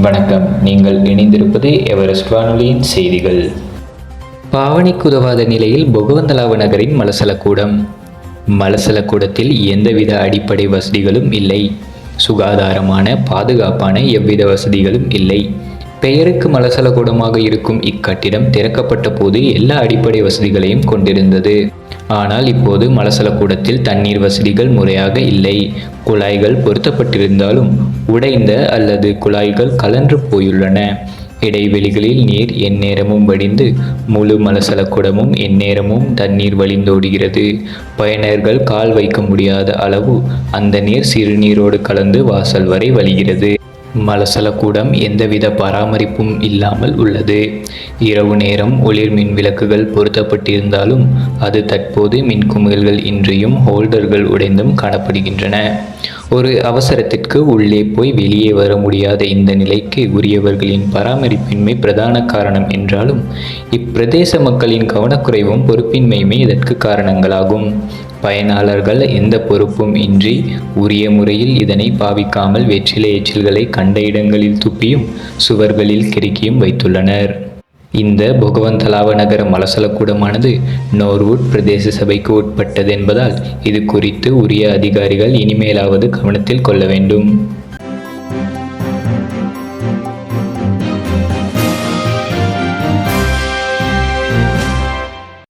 வணக்கம். நீங்கள் இணைந்திருப்பது எவரெஸ்ட் வானொலியின் செய்திகள். பாவனைக்கு உதவாத நிலையில் பொகவந்தலாவ நகரின் மலசலக்கூடம். மலசலக்கூடத்தில் எந்தவித அடிப்படை வசதிகளும் இல்லை. சுகாதாரமான பாதுகாப்பான எவ்வித வசதிகளும் இல்லை. பெயருக்கு மலசலக்கூடமாக இருக்கும் இக்கட்டிடம் திறக்கப்பட்ட போது எல்லா அடிப்படை வசதிகளையும் கொண்டிருந்தது. ஆனால் இப்போது மலசலக்கூடத்தில் தண்ணீர் வசதிகள் முறையாக இல்லை. குழாய்கள் பொருத்தப்பட்டிருந்தாலும் உடைந்த அல்லது குழாய்கள் கலன்று போயுள்ளன. இடைவெளிகளில் நீர் எந்நேரமும் வடிந்து முழு மலசலக்குடமும் எந்நேரமும் தண்ணீர் வழிந்தோடுகிறது. பயனர்கள் கால் வைக்க முடியாத அளவு அந்த நீர் சிறுநீரோடு கலந்து வாசல் வரை வழிகிறது. மலசலக்கூடம் எந்தவித பராமரிப்பும் இல்லாமல் உள்ளது. இரவு நேரம் ஒளிர் மின் விளக்குகள் பொருத்தப்பட்டிருந்தாலும் அது தற்போது மின்குமிழ்கள் இன்றியும் ஹோல்டர்கள் உடைந்தும் காணப்படுகின்றன. ஒரு அவசரத்திற்கு உள்ளே போய் வெளியே வர முடியாத இந்த நிலைக்கு உரியவர்களின் பராமரிப்பின்மை பிரதான காரணம் என்றாலும் இப்பிரதேச மக்களின் கவனக்குறைவும் பொறுப்பின்மையுமே இதற்கு காரணங்களாகும். பயனாளர்கள் எந்த பொறுப்பும் இன்றி உரிய முறையில் இதனை பாவிக்காமல் வெற்றிலை எச்சில்களை கண்ட இடங்களில் துப்பியும் சுவர்களில் கிறுக்கியும் வைத்துள்ளனர். இந்த பொகவந்தலாவ நகர மலசலக்கூடமானது நோர்வுட் பிரதேச சபைக்கு உட்பட்டது என்பதால் இது குறித்து உரிய அதிகாரிகள் இனிமேலாவது கவனத்தில் கொள்ள வேண்டும்.